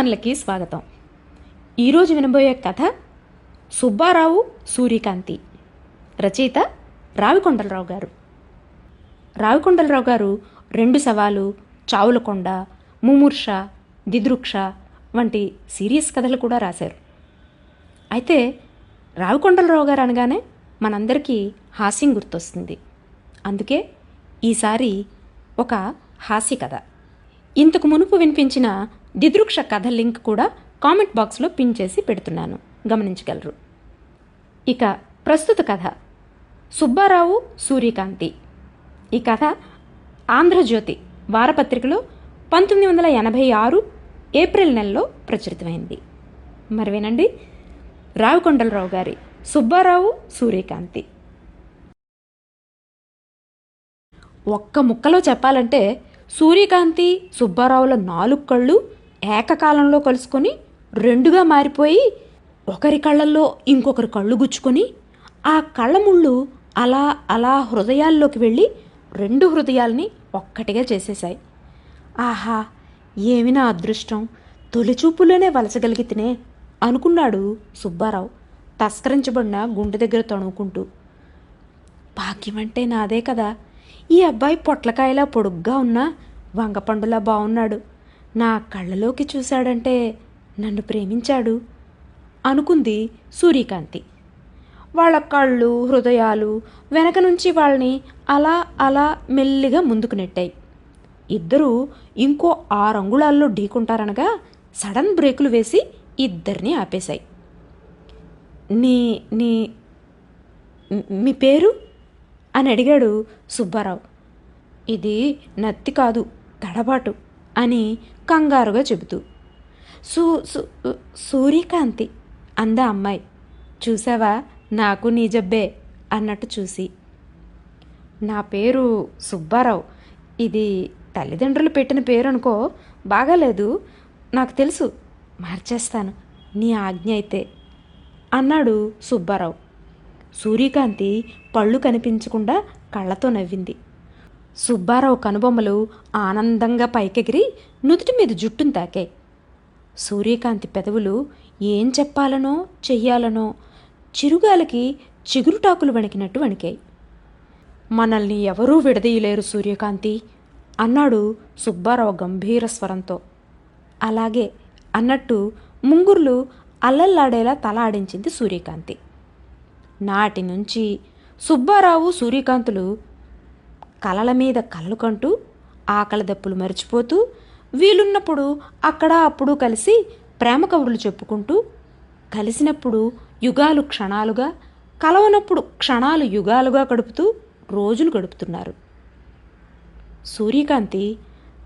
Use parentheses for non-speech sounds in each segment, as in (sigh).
కథావన్లకి స్వాగతం. ఈరోజు వినబోయే కథ సుబ్బారావు సూర్యకాంతి రచయిత రావికొండలరావు గారు. రావికొండలరావు గారు రెండు సవాలు చావులకొండ ముమూర్ష దిదృక్ష వంటి సీరియస్ కథలు కూడా రాశారు. అయితే రావికొండలరావు గారు అనగానే మనందరికీ హాస్యం గుర్తొస్తుంది. అందుకే ఈసారి ఒక హాస్య కథ ఇంతకు మునుపు వినిపించిన దిదృక్ష కథ లింక్ కూడా కామెంట్ బాక్స్లో పిన్ చేసి పెడుతున్నాను. గమనించగలరు. ఇక ప్రస్తుత కథ. సుబ్బారావు సూర్యకాంతి. ఈ కథ ఆంధ్రజ్యోతి వారపత్రికలో పంతొమ్మిది వందల ఎనభై ఆరు ఏప్రిల్ నెలలో ప్రచురితమైంది. మరి వినండి రావికొండలరావు గారి సుబ్బారావు సూర్యకాంతి. ఒక్క ముక్కలో చెప్పాలంటే సూర్యకాంతి సుబ్బారావుల నాలుగు కళ్ళు ఏకకాలంలో కలుసుకొని రెండుగా మారిపోయి ఒకరి కళ్ళల్లో ఇంకొకరి కళ్ళు గుచ్చుకొని ఆ కళ్ళ ముళ్ళు అలా అలా హృదయాల్లోకి వెళ్ళి రెండు హృదయాల్ని ఒక్కటిగా చేసేశాయి. ఆహా ఏమి నా అదృష్టం? తొలిచూపులోనే వలసగలిగితేనే అనుకున్నాడు సుబ్బారావు తస్కరించబడిన గుండె దగ్గర తణుకుంటూ. భాగ్యమంటే నాదే కదా ఈ అబ్బాయి పొట్లకాయలా పొడుగ్గా ఉన్నా వంగపండులా బాగున్నాడు నా కళ్ళలోకి చూశాడంటే నన్ను ప్రేమించాడు అనుకుంది సూర్యకాంతి. వాళ్ళ కళ్ళు హృదయాలు వెనక నుంచి వాళ్ళని అలా అలా మెల్లిగా ముందుకు నెట్టాయి. ఇద్దరూ ఇంకో ఆరు అంగుళాల్లో ఢీకుంటారనగా సడన్ బ్రేకులు వేసి ఇద్దరిని ఆపేశాయి. నీ నీ మీ పేరు? అని అడిగాడు సుబ్బారావు. ఇది నత్తి కాదు తడబాటు అని కంగారుగా చెబుతూ సూ సూర్యకాంతి అందా అమ్మాయి చూసావా? నాకు నీ జబ్బే అన్నట్టు చూసి. నా పేరు సుబ్బారావు. ఇది తల్లిదండ్రులు పెట్టిన పేరు అనుకో బాగాలేదు. నాకు తెలుసు. మార్చేస్తాను. నీ ఆజ్ఞ అయితే అన్నాడు సుబ్బారావు. సూర్యకాంతి పళ్ళు కనిపించకుండా కళ్ళతో నవ్వింది. సుబ్బారావు కనుబొమ్మలు ఆనందంగా పైకెగిరి నుదుటి మీద జుట్టును తాకాయి సూర్యకాంతి పెదవులు ఏం చెప్పాలనో చెయ్యాలనో చిరుగాలికి చిగురుటాకులు వణికినట్టు వణికాయి. మనల్ని ఎవరూ విడదీయలేరు సూర్యకాంతి అన్నాడు సుబ్బారావు గంభీర స్వరంతో. అలాగే అన్నట్టు ముంగుర్లు అల్లల్లాడేలా తల ఆడించింది సూర్యకాంతి. నాటి నుంచి సుబ్బారావు సూర్యకాంతులు కలల మీద కలలు కంటూ ఆకలి దప్పులు మర్చిపోతూ వీలున్నప్పుడు అక్కడ అప్పుడు కలిసి ప్రేమ కబుర్లు చెప్పుకుంటూ కలిసినప్పుడు యుగాలు క్షణాలుగా కలవనప్పుడు క్షణాలు యుగాలుగా గడుపుతూ రోజులు గడుపుతున్నారు. సూర్యకాంతి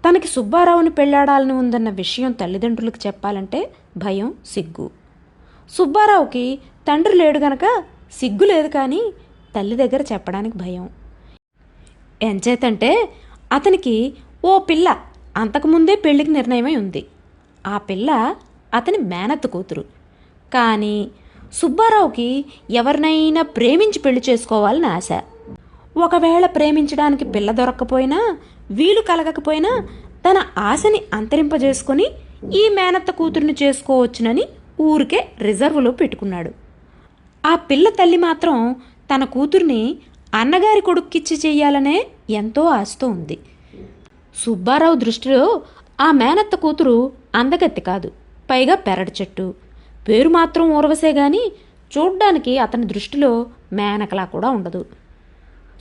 తనకి సుబ్బారావుని పెళ్ళాడాలని ఉందన్న విషయం తల్లిదండ్రులకు చెప్పాలంటే భయం సిగ్గు. సుబ్బారావుకి తండ్రి లేడు గనక సిగ్గు లేదు కానీ తల్లి దగ్గర చెప్పడానికి భయం. ఎంచేతంటే అతనికి ఓ పిల్ల అంతకుముందే పెళ్ళికి నిర్ణయమై ఉంది. ఆ పిల్ల అతని మేనత్త కూతురు. కానీ సుబ్బారావుకి ఎవరినైనా ప్రేమించి పెళ్ళి చేసుకోవాలని ఆశ. ఒకవేళ ప్రేమించడానికి పిల్ల దొరక్కపోయినా వీలు కలగకపోయినా తన ఆశని అంతరింపజేసుకొని ఈ మేనత్త కూతురుని చేసుకోవచ్చునని ఊరికే రిజర్వులో పెట్టుకున్నాడు. ఆ పిల్ల తల్లి మాత్రం తన కూతుర్ని అన్నగారి కొడుక్కిచ్చి చెయ్యాలనే ఎంతో ఆశతో ఉంది. సుబ్బారావు దృష్టిలో ఆ మేనత్త కూతురు అందగత్తి కాదు పైగా పెరడు చెట్టు. పేరు మాత్రం ఊరవసే గాని చూడ్డానికి అతని దృష్టిలో మేనకలా కూడా ఉండదు.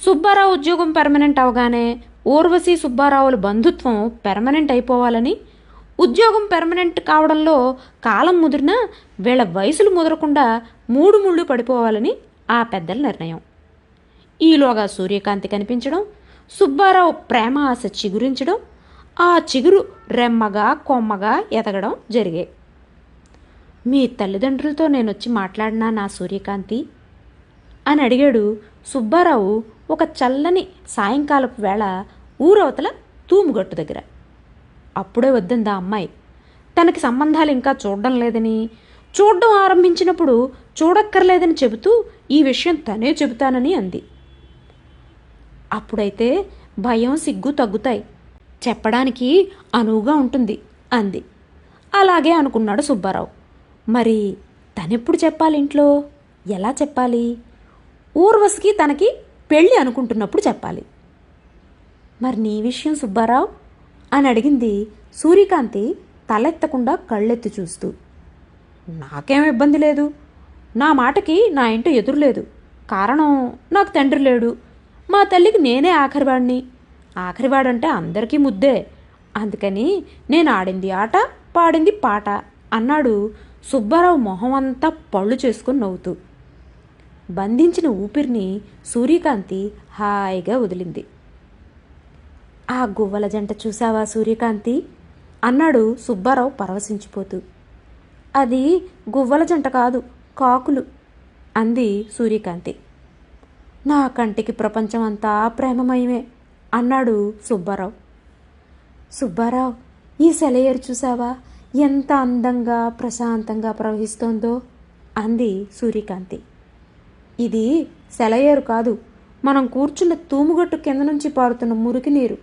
సుబ్బారావు ఉద్యోగం పెర్మనెంట్ అవగానే ఊర్వశి సుబ్బారావుల బంధుత్వం పెర్మనెంట్ అయిపోవాలని ఉద్యోగం పెర్మనెంట్ కావడంలో కాలం ముదిరినా వీళ్ళ వయసులు ముదరకుండా మూడు ముళ్ళు పడిపోవాలని ఆ పెద్దల నిర్ణయం. ఈలోగా సూర్యకాంతి కనిపించడం సుబ్బారావు ప్రేమ ఆశ చిగురించడం ఆ చిగురు రెమ్మగా కొమ్మగా ఎదగడం జరిగాయి. మీ తల్లిదండ్రులతో నేను వచ్చి మాట్లాడినా నా సూర్యకాంతి? అని అడిగాడు సుబ్బారావు ఒక చల్లని సాయంకాలపు వేళ ఊరవతల తూముగట్టు దగ్గర. అప్పుడే వద్దంది ఆ అమ్మాయి. తనకి సంబంధాలు ఇంకా చూడడం లేదని చూడడం ఆరంభించినప్పుడు చూడక్కర్లేదని చెబుతూ ఈ విషయం తనే చెబుతానని అంది. అప్పుడైతే భయం సిగ్గు తగ్గుతాయి. చెప్పడానికి అనువుగా ఉంటుంది అంది. అలాగే అనుకున్నాడు సుబ్బారావు. మరి తనెప్పుడు చెప్పాలి ఇంట్లో? ఎలా చెప్పాలి? ఊర్వశికి తనకి పెళ్ళి అనుకుంటున్నప్పుడు చెప్పాలి. మరి నీ విషయం సుబ్బారావు? అని అడిగింది సూర్యకాంతి తలెత్తకుండా కళ్ళెత్తి చూస్తూ. నాకేం ఇబ్బంది లేదు. నా మాటకి నా ఇంట ఎదురులేదు. కారణం నాకు తండ్రి లేడు. మా తల్లికి నేనే ఆఖరివాడిని ఆఖరివాడంటే అందరికీ ముద్దే. అందుకని నేను ఆడింది ఆట పాడింది పాట అన్నాడు సుబ్బారావు మొహం అంతా పళ్ళు చేసుకుని నవ్వుతూ. బంధించిన ఊపిరిని సూర్యకాంతి హాయిగా వదిలింది. ఆ గువ్వల జంట చూసావా సూర్యకాంతి? అన్నాడు సుబ్బారావు పరవశించిపోతూ. అది గువ్వల జంట కాదు కాకులు అంది సూర్యకాంతి. నా కంటికి ప్రపంచం అంతా ప్రేమమయమే అన్నాడు సుబ్బారావు. సుబ్బారావు ఈ సెలయేరు చూసావా ఎంత అందంగా ప్రశాంతంగా ప్రవహిస్తోందో అంది సూర్యకాంతి. ఇది సెలయేరు కాదు మనం కూర్చున్న తూముగట్టు కింద నుంచి పారుతున్న మురికి నీరు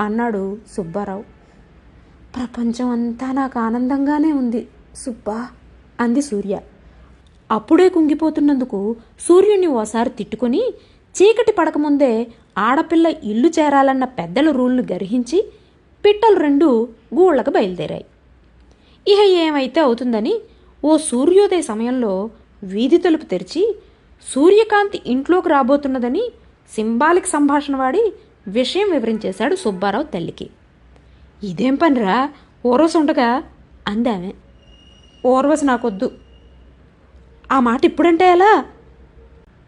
అన్నాడు సుబ్బారావు. ప్రపంచం అంతా నాకు ఆనందంగానే ఉంది సుబ్బా అంది సూర్య. అప్పుడే కుంగిపోతున్నందుకు సూర్యుని ఓసారి తిట్టుకొని చీకటి పడకముందే ఆడపిల్ల ఇల్లు చేరాలన్న పెద్దల రూల్ను గర్హించి పిట్టలు రెండు గూళ్ళకు బయలుదేరాయి. ఇహ ఏమైతే అవుతుందని ఓ సూర్యోదయ సమయంలో వీధి తలుపు తెరిచి సూర్యకాంతి ఇంట్లోకి రాబోతున్నదని సింబాలిక్ సంభాషణ వాడి విషయం వివరించేశాడు సుబ్బారావు తల్లికి. ఇదేం పనిరా? ఓర్వశి ఉండగా అందామె. ఓర్వశి నాకొద్దు. ఆ మాట ఇప్పుడంటే ఎలా?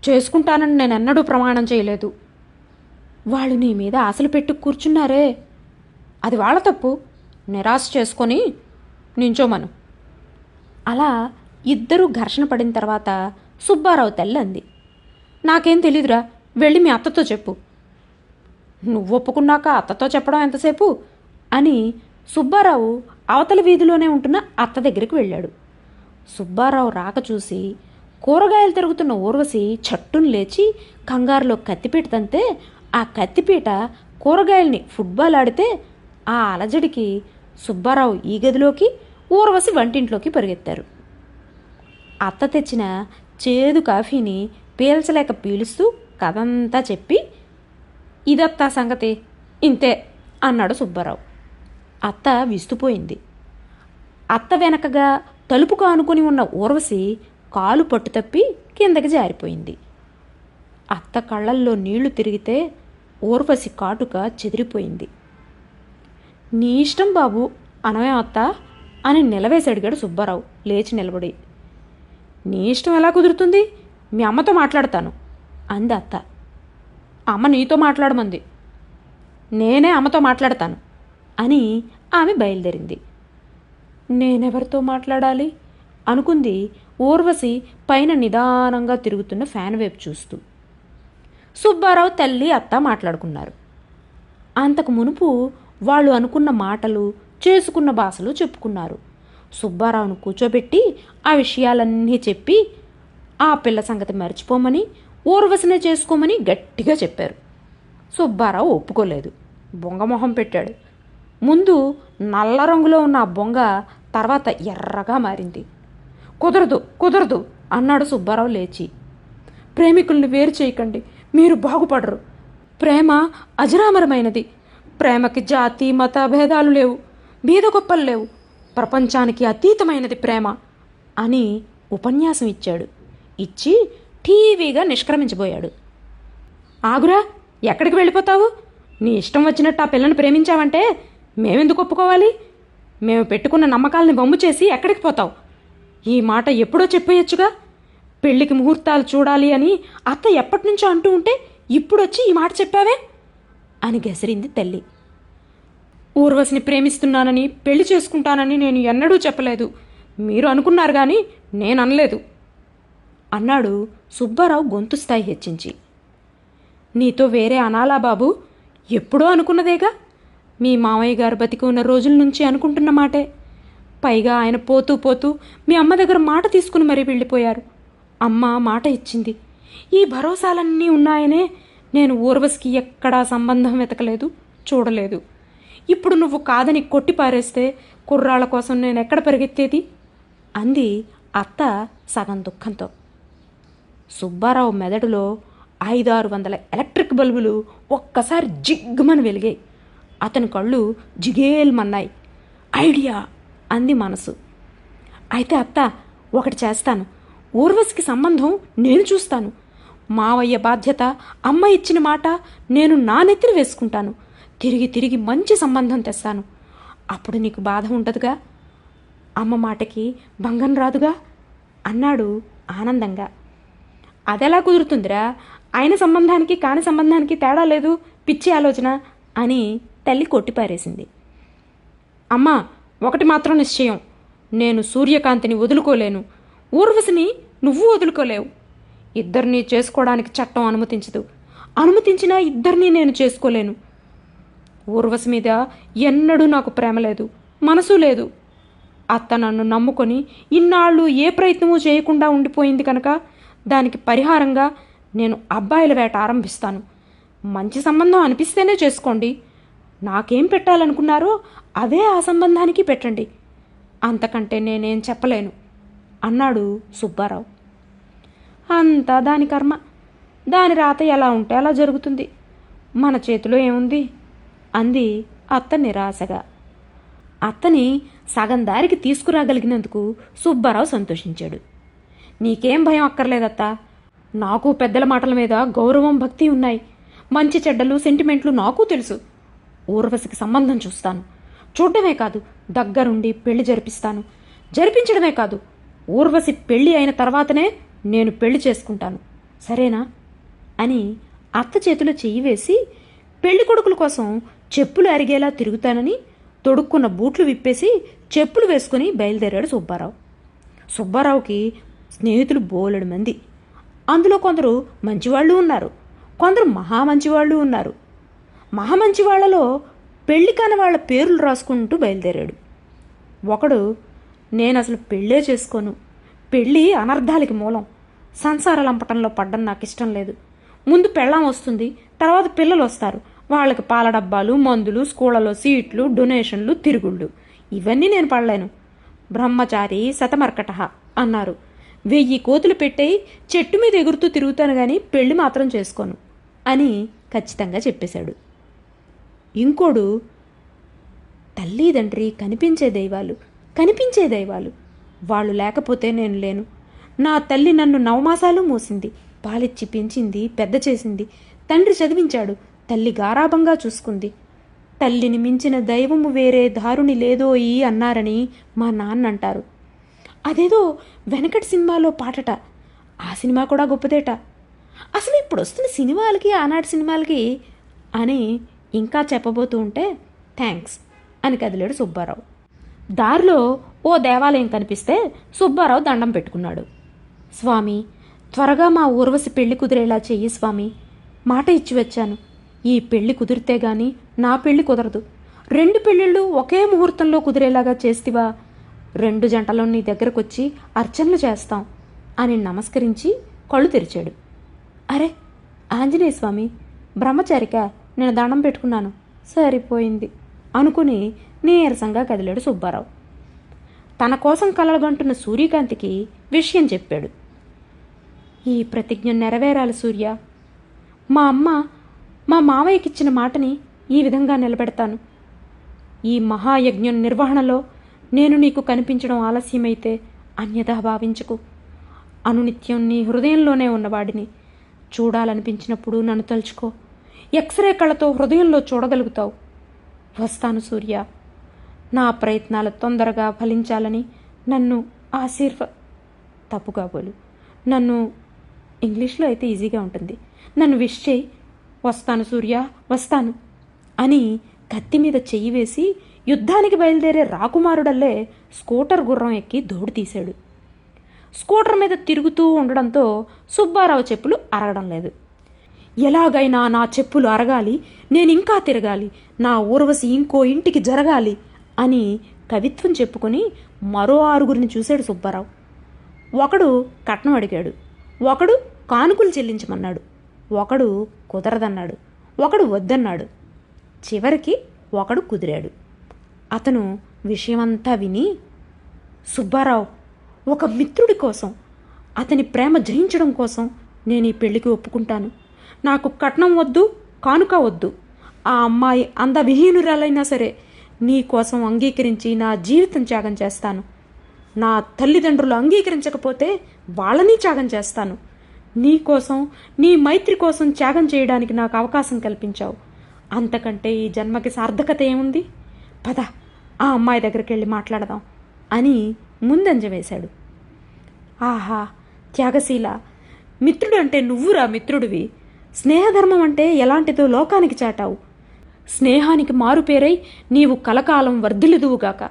చేసుకుంటానని నేను ఎన్నడూ ప్రమాణం చేయలేదు. వాళ్ళు నీ మీద ఆశలు పెట్టి కూర్చున్నారే. అది వాళ్ళ తప్పు. నిరాశ చేసుకొని నించోమను. అలా ఇద్దరూ ఘర్షణ పడిన తర్వాత సుబ్బారావు తల్లి అంది నాకేం తెలీదురా వెళ్ళి మీ అత్తతో చెప్పు. నువ్వు ఒప్పుకున్నాక అత్తతో చెప్పడం ఎంతసేపు? అని సుబ్బారావు అవతల వీధిలోనే ఉంటున్న అత్త దగ్గరికి వెళ్ళాడు. సుబ్బారావు రాక చూసి కూరగాయలు తిరుగుతున్న ఊర్వశి చట్టును లేచి కంగారులో కత్తిపీట తంతే ఆ కత్తిపీట కూరగాయల్ని ఫుట్బాల్ ఆడితే ఆ అలజడికి సుబ్బారావు ఈ గదిలోకి ఊర్వశి వంటింట్లోకి పరిగెత్తారు. అత్త తెచ్చిన చేదు కాఫీని పీల్చలేక పీలుస్తూ కథంతా చెప్పి ఇదత్తా సంగతి ఇంతే అన్నాడు సుబ్బారావు. అత్త విస్తుపోయింది. అత్త వెనకగా తలుపుకు ఆనుకుని ఉన్న ఊర్వశి కాలు పట్టు తప్పి కిందకి జారిపోయింది. అత్త కళ్ళల్లో నీళ్ళు తిరిగితే ఊర్వశి కాటుక చెదిరిపోయింది. నీ ఇష్టం బాబు అనవే అత్త అని నిలవేసి అడిగాడు సుబ్బారావు లేచి నిలబడి. నీ ఇష్టం ఎలా కుదురుతుంది? మీ అమ్మతో మాట్లాడతాను అంది అత్త. అమ్మ నీతో మాట్లాడమంది. నేనే అమ్మతో మాట్లాడతాను అని ఆమె బయలుదేరింది. నేనెవరితో మాట్లాడాలి? అనుకుంది ఊర్వశి పైన నిదానంగా తిరుగుతున్న ఫ్యాన్ వైపు చూస్తూ. సుబ్బారావు తల్లి అత్త మాట్లాడుకున్నారు. అంతకు మునుపు వాళ్ళు అనుకున్న మాటలు చేసుకున్న భాషలు చెప్పుకున్నారు. సుబ్బారావును కూర్చోబెట్టి ఆ విషయాలన్నీ చెప్పి ఆ పిల్ల సంగతి మర్చిపోమని ఊర్వశనే చేసుకోమని గట్టిగా చెప్పారు. సుబ్బారావు ఒప్పుకోలేదు. బొంగమొహం పెట్టాడు. ముందు నల్ల రంగులో ఉన్న ఆ బొంగ తర్వాత ఎర్రగా మారింది. కుదరదు కుదరదు అన్నాడు సుబ్బారావు లేచి. ప్రేమికుల్ని వేరు చేయకండి మీరు బాగుపడరు. ప్రేమ అజరామరమైనది. ప్రేమకి జాతి మత భేదాలు లేవు బీద గొప్పలు లేవు. ప్రపంచానికి అతీతమైనది ప్రేమ అని ఉపన్యాసం ఇచ్చాడు. ఇచ్చి టీవీగా నిష్క్రమించబోయాడు. ఆగురా ఎక్కడికి వెళ్ళిపోతావు? నీ ఇష్టం వచ్చినట్టు ఆ పిల్లని ప్రేమించావంటే మేమెందుకు ఒప్పుకోవాలి? మేము పెట్టుకున్న నమ్మకాలని బొమ్ము చేసి ఎక్కడికి పోతావు? ఈ మాట ఎప్పుడో చెప్పేయచ్చుగా? పెళ్ళికి ముహూర్తాలు చూడాలి అని అత్త ఎప్పటి నుంచో అంటూ ఉంటే ఇప్పుడొచ్చి ఈ మాట చెప్పావే? అని గెసిరింది తల్లి. ఊర్వశిని ప్రేమిస్తున్నానని పెళ్ళి చేసుకుంటానని నేను ఎన్నడూ చెప్పలేదు. మీరు అనుకున్నారు కానీ నేను అనలేదు. అన్నాడు సుబ్బారావు గొంతు స్థాయి హెచ్చించి. నీతో వేరే అనాలా బాబు ఎప్పుడో అనుకున్నదేగా? మీ మామయ్య గారు బతికి ఉన్న రోజుల నుంచి అనుకుంటున్న మాటే. పైగా ఆయన పోతూ పోతూ మీ అమ్మ దగ్గర మాట తీసుకుని మరీ వెళ్ళిపోయారు. అమ్మ మాట ఇచ్చింది. ఈ భరోసాలన్నీ ఉన్నాయనే నేను ఊర్వశికి ఎక్కడా సంబంధం వెతకలేదు చూడలేదు. ఇప్పుడు నువ్వు కాదని కొట్టి పారేస్తే కుర్రాళ్ళ కోసం నేను ఎక్కడ పరిగెత్తేది? అంది అత్త సగం దుఃఖంతో. సుబ్బారావు మెదడులో ఐదారు వందల ఎలక్ట్రిక్ బల్బులు ఒక్కసారి జిగ్గుమని వెలిగాయి. అతని కళ్ళు జిగేల్మన్నాయి. ఐడియా అంది మనసు. అయితే అత్త ఒకటి చేస్తాను. ఊర్వశికి సంబంధం నేను చూస్తాను. మావయ్య బాధ్యత అమ్మ ఇచ్చిన మాట నేను నా నెత్తిన వేసుకుంటాను. తిరిగి తిరిగి మంచి సంబంధం తెస్తాను. అప్పుడు నీకు బాధ ఉండదుగా అమ్మ మాటకి భంగం రాదుగా? అన్నాడు ఆనందంగా. అదెలా కుదురుతుందిరా? ఆయన సంబంధానికి కాని సంబంధానికి తేడా లేదు? పిచ్చి ఆలోచన అని తల్లి కొట్టిపారేసింది. అమ్మా ఒకటి మాత్రం నిశ్చయం. నేను సూర్యకాంతిని వదులుకోలేను. ఊర్వశిని నువ్వు వదులుకోలేవు. ఇద్దరినీ చేసుకోవడానికి చట్టం అనుమతించదు. అనుమతించినా ఇద్దరినీ నేను చేసుకోలేను. ఊర్వశి మీద ఎన్నడూ నాకు ప్రేమ లేదు మనసు లేదు. అత్త నన్ను నమ్ముకొని ఇన్నాళ్ళు ఏ ప్రయత్నమూ చేయకుండా ఉండిపోయింది కనుక దానికి పరిహారంగా నేను అబ్బాయిల వేట ఆరంభిస్తాను. మంచి సంబంధం అనిపిస్తేనే చేసుకోండి. నాకేం పెట్టాలనుకున్నారో అవే ఆ సంబంధానికి పెట్టండి. అంతకంటే నేనేం చెప్పలేను అన్నాడు సుబ్బారావు. అంతా దాని కర్మ. దాని రాత ఎలా ఉంటే అలా జరుగుతుంది. మన చేతిలో ఏముంది? అంది అత్త నిరాశగా. అత్తని సగం దారికి తీసుకురాగలిగినందుకు సుబ్బారావు సంతోషించాడు. నీకేం భయం అక్కర్లేదత్తా. నాకు పెద్దల మాటల మీద గౌరవం భక్తి ఉన్నాయి. మంచి చెడ్డలు సెంటిమెంట్లు నాకు తెలుసు. ఊర్వశికి సంబంధం చూస్తాను. చూడడమే కాదు దగ్గరుండి పెళ్ళి జరిపిస్తాను. జరిపించడమే కాదు ఊర్వశి పెళ్ళి అయిన తర్వాతనే నేను పెళ్ళి చేసుకుంటాను. సరేనా? అని అత్త చేతిలో చెయ్యి వేసి పెళ్ళి కొడుకుల కోసం చెప్పులు అరిగేలా తిరుగుతానని తొడుక్కున్న బూట్లు విప్పేసి చెప్పులు వేసుకుని బయలుదేరాడు సుబ్బారావు. సుబ్బారావుకి స్నేహితులు బోలెడు మంది. అందులో కొందరు మంచివాళ్ళు ఉన్నారు. కొందరు మహా మంచివాళ్ళు ఉన్నారు. మహా మంచి వాళ్ళలో పెళ్ళి కాని వాళ్ళ పేర్లు రాసుకుంటూ బయలుదేరాడు. ఒకడు నేను అసలు పెళ్ళే చేసుకోను. పెళ్ళి అనర్థాలకి మూలం. సంసార లంపటంలో పడ్డం నాకు ఇష్టం లేదు. ముందు పెళ్ళాం వస్తుంది తర్వాత పిల్లలు వస్తారు వాళ్ళకి పాల డబ్బాలు మందులు స్కూళ్ళలో సీట్లు డొనేషన్లు తిరుగుళ్ళు. ఇవన్నీ నేను పడలేను. బ్రహ్మచారి శతమర్కట అన్నారు. వెయ్యి కోతులు పెట్టేయి చెట్టు మీద ఎగురుతూ తిరుగుతాను కానీ పెళ్ళి మాత్రం చేసుకోను అని ఖచ్చితంగా చెప్పేశాడు. ఇంకోడు తల్లిదండ్రి కనిపించే దైవాలు కనిపించే దైవాలు. వాళ్ళు లేకపోతే నేను లేను. నా తల్లి నన్ను నవమాసాలు మోసింది. పాలిచ్చి పెంచింది పెద్ద చేసింది. తండ్రి చదివించాడు. తల్లి గారాభంగా చూసుకుంది. తల్లిని మించిన దైవము వేరే దారుని లేదోయి అన్నారని మా నాన్న అంటారు. అదేదో వెనకటి సినిమాలో పాటట. ఆ సినిమా కూడా గొప్పదేట. అసలు ఇప్పుడు వస్తున్న సినిమాలకి ఆనాటి సినిమాలకి అని ఇంకా చెప్పబోతూ ఉంటే థ్యాంక్స్ అని కదిలాడు సుబ్బారావు. దారిలో ఓ దేవాలయం కనిపిస్తే సుబ్బారావు దండం పెట్టుకున్నాడు. స్వామి త్వరగా మా ఊర్వశి పెళ్ళి కుదిరేలా చెయ్యి స్వామి. మాట ఇచ్చి వచ్చాను. ఈ పెళ్ళి కుదిరితే గాని నా పెళ్ళి కుదరదు. రెండు పెళ్ళిళ్ళు ఒకే ముహూర్తంలో కుదిరేలాగా చేస్తివా? రెండు జంటలో నీ దగ్గరకొచ్చి అర్చనలు చేస్తాం అని నమస్కరించి కళ్ళు తెరిచాడు. అరే ఆంజనేయ స్వామి బ్రహ్మచారిక నేను దండం పెట్టుకున్నాను. సరిపోయింది అనుకుని నీరసంగా కదిలాడు సుబ్బారావు. తన కోసం కలగంటున్న సూర్యకాంతికి విషయం చెప్పాడు. ఈ ప్రతిజ్ఞ నెరవేరాలి సూర్య. మా అమ్మ మా మావయ్యకిచ్చిన మాటని ఈ విధంగా నిలబెడతాను. ఈ మహాయజ్ఞం నిర్వహణలో నేను నీకు కనిపించడం ఆలస్యమైతే అన్యథా భావించకు. అనునిత్యం నీ హృదయంలోనే ఉన్నవాడిని చూడాలనిపించినప్పుడు నన్ను తలుచుకో. ఎక్స్రే కళతో హృదయంలో చూడగలుగుతావు. వస్తాను సూర్య. నా ప్రయత్నాలు తొందరగా ఫలించాలని నన్ను ఆశీర్వ తప్పుగా బోలు. నన్ను ఇంగ్లీష్లో అయితే ఈజీగా ఉంటుంది. నన్ను విష్ చేయి. వస్తాను సూర్య వస్తాను అని కత్తి మీద చెయ్యి వేసి యుద్ధానికి బయలుదేరే రాకుమారుడల్లే స్కూటర్ గుర్రం ఎక్కి దోడు తీశాడు. స్కూటర్ మీద తిరుగుతూ ఉండడంతో సుబ్బారావు చెప్పులు అరగడం లేదు. ఎలాగైనా నా చెప్పులు అరగాలి నేను ఇంకా తిరగాలి నా ఊర్వశి ఇంకో ఇంటికి జరగాలి అని కవిత్వం చెప్పుకొని మరో ఆరుగురిని చూశాడు సుబ్బారావు. ఒకడు కట్నం అడిగాడు. ఒకడు కానుకలు చెల్లించమన్నాడు. ఒకడు కుదరదన్నాడు. ఒకడు వద్దన్నాడు. చివరికి ఒకడు కుదిరాడు. అతను విషయమంతా విని సుబ్బారావు ఒక మిత్రుడి కోసం అతని ప్రేమ జయించడం కోసం నేను ఈ పెళ్ళికి ఒప్పుకుంటాను. నాకు కట్నం వద్దు కానుక వద్దు. ఆ అమ్మాయి అందవిహీనురాలైనా సరే నీ కోసం అంగీకరించి నా జీవితం త్యాగం చేస్తాను. నా తల్లిదండ్రులు అంగీకరించకపోతే వాళ్ళని త్యాగం చేస్తాను. నీ కోసం నీ మైత్రి కోసం త్యాగం చేయడానికి నాకు అవకాశం కల్పించావు. అంతకంటే ఈ జన్మకి సార్థకత ఏముంది? పద ఆ అమ్మాయి దగ్గరికి వెళ్ళి మాట్లాడదాం అని ముందంజ వేశాడు. ఆహా త్యాగశీల మిత్రుడు అంటే నువ్వురా మిత్రుడివి? స్నేహధర్మం అంటే ఎలాంటిదో లోకానికి చాటావు. స్నేహానికి మారుపేరై నీవు కలకాలం వర్ధిల్లుదువుగాక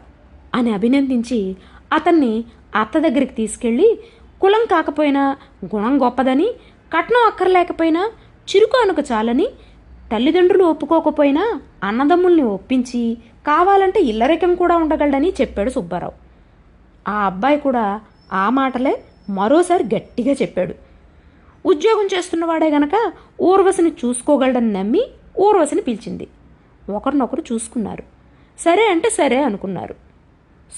అని అభినందించి అతన్ని అత్త దగ్గరికి తీసుకెళ్ళి కులం కాకపోయినా గుణం గొప్పదని కట్నం అక్కర్లేకపోయినా చిరుకానుక చాలని తల్లిదండ్రులు ఒప్పుకోకపోయినా అన్నదమ్ముల్ని ఒప్పించి కావాలంటే ఇల్లరికం కూడా ఉండగలడని చెప్పాడు సుబ్బారావు. ఆ అబ్బాయి కూడా ఆ మాటలే మరోసారి గట్టిగా చెప్పాడు. ఉద్యోగం చేస్తున్నవాడే గనక ఊర్వశిని చూసుకోగలడని నమ్మి ఊర్వశిని పిలిచింది. ఒకరినొకరు చూసుకున్నారు. సరే అంటే సరే అనుకున్నారు.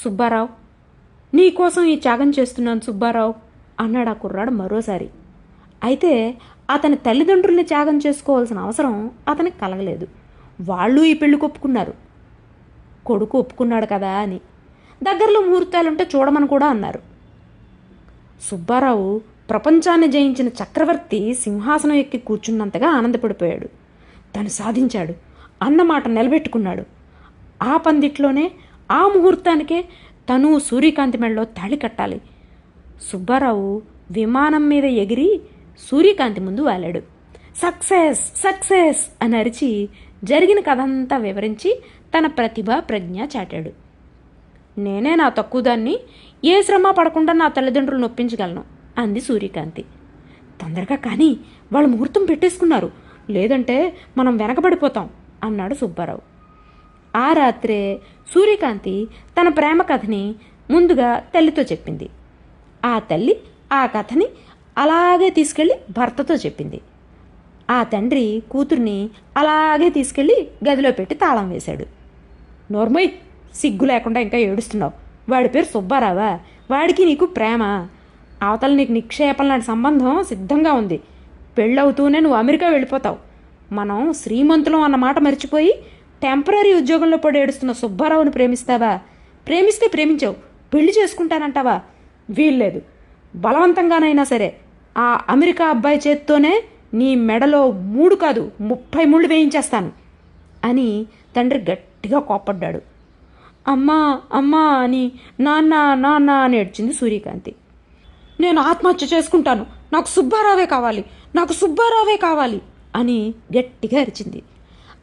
సుబ్బారావు నీకోసం ఈ త్యాగం చేస్తున్నాను సుబ్బారావు అన్నాడు ఆ కుర్రాడు మరోసారి. అయితే అతని తల్లిదండ్రుల్ని త్యాగం చేసుకోవాల్సిన అవసరం అతనికి కలగలేదు. వాళ్ళు ఈ పెళ్ళికి ఒప్పుకున్నారు కొడుకు ఒప్పుకున్నాడు కదా అని. దగ్గరలో ముహూర్తాలుంటే చూడమని కూడా అన్నారు. సుబ్బారావు ప్రపంచాన్ని జయించిన చక్రవర్తి సింహాసనం ఎక్కి కూర్చున్నంతగా ఆనందపడిపోయాడు. తను సాధించాడు. అన్నమాట నిలబెట్టుకున్నాడు. ఆ పందిట్లోనే ఆ ముహూర్తానికే తను సూర్యకాంతి మెడలో తాళి కట్టాలి. సుబ్బారావు విమానం మీద ఎగిరి సూర్యకాంతి ముందు వాలాడు. సక్సెస్ సక్సెస్ అని అరిచి జరిగిన కథంతా వివరించి తన ప్రతిభ ప్రజ్ఞ చాటాడు. నేనే నా తక్కువ దాన్ని ఏ శ్రమ పడకుండా నా తల్లిదండ్రులు నొప్పించగలను. అంది సూర్యకాంతి. తొందరగా కానీ వాళ్ళు ముహూర్తం పెట్టేసుకున్నారు. లేదంటే మనం వెనకబడిపోతాం అన్నాడు సుబ్బారావు. ఆ రాత్రే సూర్యకాంతి తన ప్రేమ కథని ముందుగా తల్లితో చెప్పింది. ఆ తల్లి ఆ కథని అలాగే తీసుకెళ్ళి భర్తతో చెప్పింది. ఆ తండ్రి కూతుర్ని అలాగే తీసుకెళ్ళి గదిలో పెట్టి తాళం వేశాడు. నోర్మోయ్ సిగ్గు లేకుండా ఇంకా ఏడుస్తున్నావు. వాడి పేరు సుబ్బారావా? వాడికి నీకు ప్రేమ? అవతల నీకు నిక్షేపం లాంటి సంబంధం సిద్ధంగా ఉంది. పెళ్ళవుతూనే నువ్వు అమెరికా వెళ్ళిపోతావు. మనం శ్రీమంతులం అన్న మాట మర్చిపోయి టెంపరీ ఉద్యోగంలో పడి ఏడుస్తున్న సుబ్బారావుని ప్రేమిస్తావా? ప్రేమిస్తే ప్రేమించావు. పెళ్ళి చేసుకుంటానంటావా? వీల్లేదు. బలవంతంగానైనా సరే ఆ అమెరికా అబ్బాయి చేత్తోనే నీ మెడలో మూడు కాదు ముప్పై ముళ్ళు వేయించేస్తాను అని తండ్రి గట్టిగా కోప్పడ్డాడు. అమ్మా అమ్మా అని నాన్న నాన్న అని ఏడ్చింది సూర్యకాంతి. నేను ఆత్మహత్య చేసుకుంటాను. నాకు సుబ్బారావే కావాలి. నాకు సుబ్బారావే కావాలి అని గట్టిగా అరిచింది.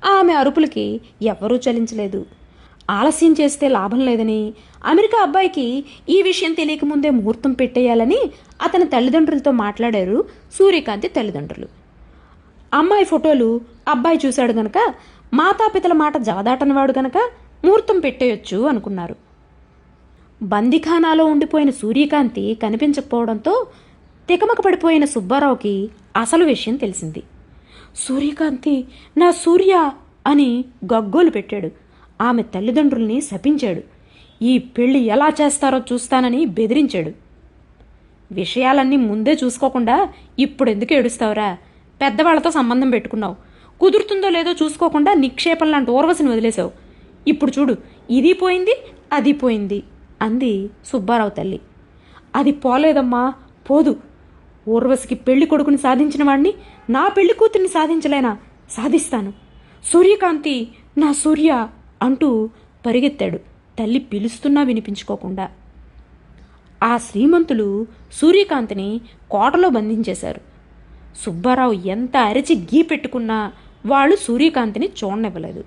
ఆమె అరుపులకి ఎవరూ చలించలేదు. ఆలస్యం చేస్తే లాభం లేదని అమెరికా అబ్బాయికి ఈ విషయం తెలియకముందే ముహూర్తం పెట్టేయాలని అతని తల్లిదండ్రులతో మాట్లాడారు సూర్యకాంతి తల్లిదండ్రులు. అమ్మాయి ఫోటోలు అబ్బాయి చూశాడు గనక మాతాపితల మాట జవదాటనివాడు గనక ముహూర్తం పెట్టేయొచ్చు అనుకున్నారు. బందిఖానాలో ఉండిపోయిన సూర్యకాంతి కనిపించకపోవడంతో తికమక పడిపోయిన సుబ్బారావుకి అసలు విషయం తెలిసింది. సూర్యకాంతి నా సూర్య అని గగ్గోలు పెట్టాడు. ఆమె తల్లిదండ్రుల్ని శపించాడు. ఈ పెళ్ళి ఎలా చేస్తారో చూస్తానని బెదిరించాడు. విషయాలన్నీ ముందే చూసుకోకుండా ఇప్పుడు ఎందుకు ఏడుస్తావురా? పెద్దవాళ్ళతో సంబంధం పెట్టుకున్నావు. కుదురుతుందో లేదో చూసుకోకుండా నిక్షేపం లాంటి ఊర్వశిని వదిలేశావు. ఇప్పుడు చూడు ఇది పోయింది అది పోయింది. అంది సుబ్బారావు తల్లి. అది పోలేదమ్మా పోదు. ఊర్వశికి పెళ్ళి కొడుకుని సాధించిన వాణ్ణి నా పెళ్ళి కూతుర్ని సాధించలేనా? సాధిస్తాను. సూర్యకాంతి నా సూర్య అంటూ పరిగెత్తాడు. తల్లి పిలుస్తున్నా వినిపించుకోకుండా. ఆ శ్రీమంతులు సూర్యకాంతిని కోటలో బంధించేశారు. సుబ్బారావు ఎంత అరిచి గీ పెట్టుకున్నా వాళ్ళు సూర్యకాంతిని చూడనివ్వలేదు.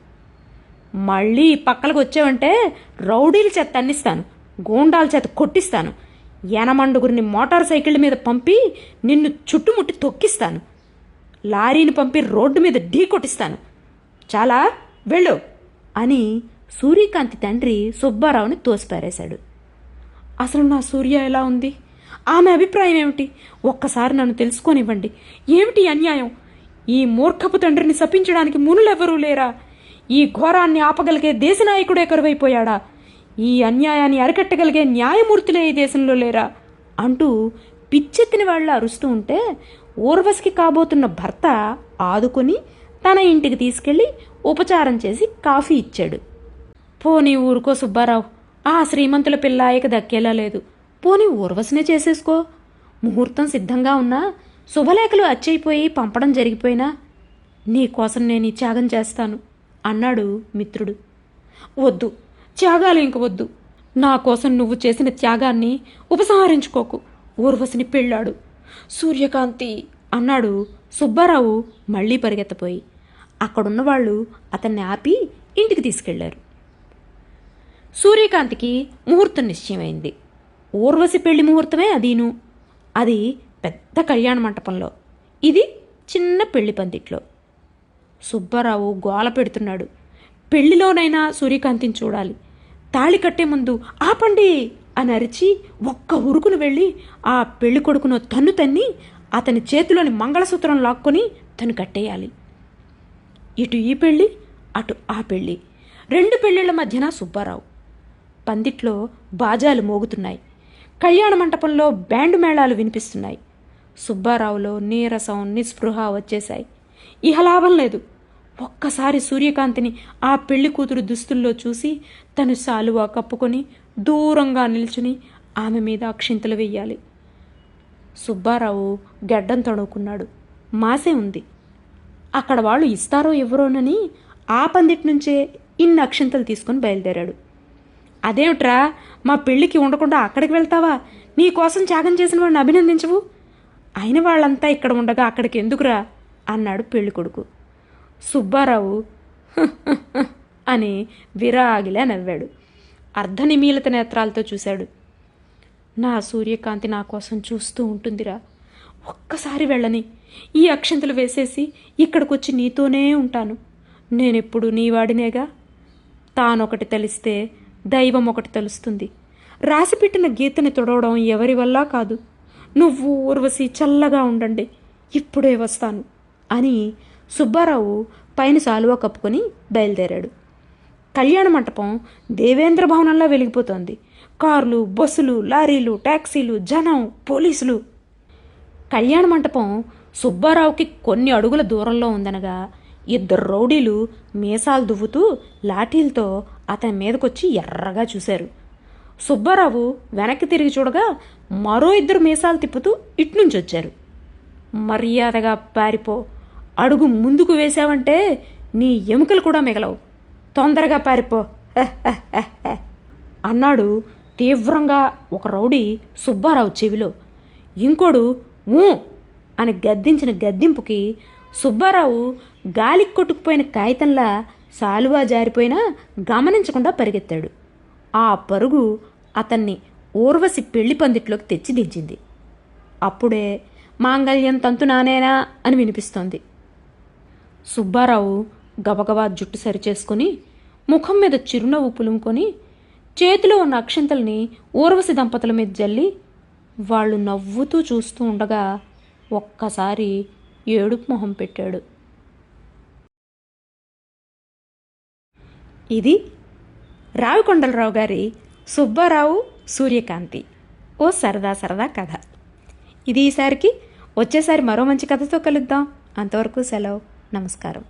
మళ్ళీ పక్కలకు వచ్చావంటే రౌడీలు చెత్త అన్నిస్తాను. గోండాల చేత కొట్టిస్తాను. యనమండుగురిని మోటార్ సైకిళ్ళ మీద పంపి నిన్ను చుట్టుముట్టి తొక్కిస్తాను. లారీని పంపి రోడ్డు మీద ఢీ కొట్టిస్తాను. చాలా వెళ్ళు అని సూర్యకాంతి తండ్రి సుబ్బారావుని తోసిపారేశాడు. అసలు నా సూర్య ఎలా ఉంది? ఆమె అభిప్రాయం ఏమిటి? ఒక్కసారి నన్ను తెలుసుకోనివ్వండి. ఏమిటి అన్యాయం? ఈ మూర్ఖపు తండ్రిని శపించడానికి మునులెవరూ లేరా? ఈ ఘోరాన్ని ఆపగలిగే దేశనాయకుడే కరువైపోయాడా? ఈ అన్యాయాన్ని అరికట్టగలిగే న్యాయమూర్తులే ఈ దేశంలో లేరా? అంటూ పిచ్చెత్తిన వాళ్ళు అరుస్తూ ఉంటే ఊర్వశికి కాబోతున్న భర్త ఆదుకొని తన ఇంటికి తీసుకెళ్ళి ఉపచారం చేసి కాఫీ ఇచ్చాడు. పోనీ ఊరుకో సుబ్బారావు ఆ శ్రీమంతుల పిల్ల ఇక దక్కేలా లేదు. పోనీ ఊర్వశనే చేసేసుకో. ముహూర్తం సిద్ధంగా ఉన్నా శుభలేఖలు అచ్చయిపోయి పంపడం జరిగిపోయినా నీకోసం నేను ఈ త్యాగం చేస్తాను అన్నాడు మిత్రుడు. వద్దు త్యాగాలు ఇంక వద్దు. నా కోసం నువ్వు చేసిన త్యాగాన్ని ఉపసంహరించుకోకు. ఊర్వశిని పెళ్ళాడు. సూర్యకాంతి అన్నాడు. సుబ్బారావు మళ్ళీ పరిగెత్తపోయి. అక్కడున్న వాళ్ళు అతన్ని ఆపి ఇంటికి తీసుకెళ్ళారు. సూర్యకాంతికి ముహూర్తం నిశ్చయమైంది. ఊర్వశి పెళ్ళి ముహూర్తమే అదీను. అది పెద్ద కళ్యాణ మంటపంలో. ఇది చిన్న పెళ్ళి పందిట్లో. సుబ్బారావు గోల పెడుతున్నాడు. పెళ్ళిలోనైనా సూర్యకాంతిని చూడాలి. తాళి కట్టే ముందు ఆపండి అని అరిచి ఒక్క ఉరుకును వెళ్ళి ఆ పెళ్ళి కొడుకును తన్ను తన్ని అతని చేతిలోని మంగళసూత్రం లాక్కొని తను కట్టేయాలి. ఇటు ఈ పెళ్ళి అటు ఆ పెళ్ళి రెండు పెళ్ళిళ్ళ మధ్యన సుబ్బారావు. పందిట్లో బాజాలు మోగుతున్నాయి. కళ్యాణ మంటపంలో బ్యాండ్ మేళాలు వినిపిస్తున్నాయి. సుబ్బారావులో నీరసం నిస్పృహ వచ్చేశాయి. ఇహ లాభం లేదు. ఒక్కసారి సూర్యకాంతిని ఆ పెళ్ళి కూతురు దుస్తుల్లో చూసి తను శాలువా కప్పుకొని దూరంగా నిల్చుని ఆమె మీద అక్షింతలు వెయ్యాలి. సుబ్బారావు గడ్డం తడువుకున్నాడు. మాసే ఉంది. అక్కడ వాళ్ళు ఇస్తారో ఇవ్వరోనని ఆ పందిటి నుంచే ఇన్ని అక్షింతలు తీసుకొని బయలుదేరాడు. అదేమిట్రా మా పెళ్ళికి ఉండకుండా అక్కడికి వెళ్తావా? నీ కోసం త్యాగం చేసిన వాడిని అభినందించవు? అయిన వాళ్ళంతా ఇక్కడ ఉండగా అక్కడికి ఎందుకురా? అన్నాడు పెళ్ళికొడుకు సుబ్బారావు. అని విరాగిలా నవ్వాడు. అర్ధనిమీలత నేత్రాలతో చూశాడు. నా సూర్యకాంతి నా కోసం చూస్తూ ఉంటుందిరా. ఒక్కసారి వెళ్ళని. ఈ అక్షంతలు వేసేసి ఇక్కడికొచ్చి నీతోనే ఉంటాను. నేనెప్పుడు నీ వాడినేగా తానొకటి తెలిస్తే దైవం ఒకటి తెలుస్తుంది. రాసిపెట్టిన గీతని తొడవడం ఎవరి వల్ల కాదు. నువ్వు ఊర్వశి చల్లగా ఉండండి. ఇప్పుడే వస్తాను. అని సుబ్బారావు పైన సాలువా కప్పుకొని బయలుదేరాడు. కళ్యాణ మంటపం దేవేంద్ర భవనంలో వెలిగిపోతోంది. కార్లు బస్సులు లారీలు ట్యాక్సీలు జనం పోలీసులు. కళ్యాణ మంటపం సుబ్బారావుకి కొన్ని అడుగుల దూరంలో ఉందనగా ఇద్దరు రౌడీలు మీసాలు దువ్వుతూ లాఠీలతో అతని మీదకొచ్చి ఎర్రగా చూశారు. సుబ్బారావు వెనక్కి తిరిగి చూడగా మరో ఇద్దరు మీసాలు తిప్పుతూ ఇట్నుంచి వచ్చారు మర్యాదగా పారిపో అడుగు ముందుకు వేశావంటే నీ ఎముకలు కూడా మిగలవు. తొందరగా పారిపో. (laughs) అన్నాడు తీవ్రంగా ఒక రౌడీ సుబ్బారావు చెవిలో. ఇంకోడు ఊ అని గద్దించిన గద్దింపుకి సుబ్బారావు గాలికి కొట్టుకుపోయిన కాగితంలా సాలువా జారిపోయినా గమనించకుండా పరిగెత్తాడు. ఆ పరుగు అతన్ని ఊర్వశి పెళ్ళి పందిట్లోకి తెచ్చి దించింది అప్పుడే మాంగళ్యం తంతు నానేనా అని వినిపిస్తోంది. సుబ్బారావు గబగబా జుట్టు సరిచేసుకుని ముఖం మీద చిరునవ్వు పులుముకొని చేతిలో ఉన్న అక్షంతల్ని ఊర్వశి దంపతుల మీద జల్లి వాళ్ళు నవ్వుతూ చూస్తూ ఉండగా ఒక్కసారి ఏడుపు మొహం పెట్టాడు. ఇది రావికొండలరావు గారి సుబ్బారావు సూర్యకాంతి. ఓ సరదా సరదా కథ. ఇది ఈసారికి వచ్చేసారి మరో మంచి కథతో కలుద్దాం. అంతవరకు సెలవు. నమస్కారం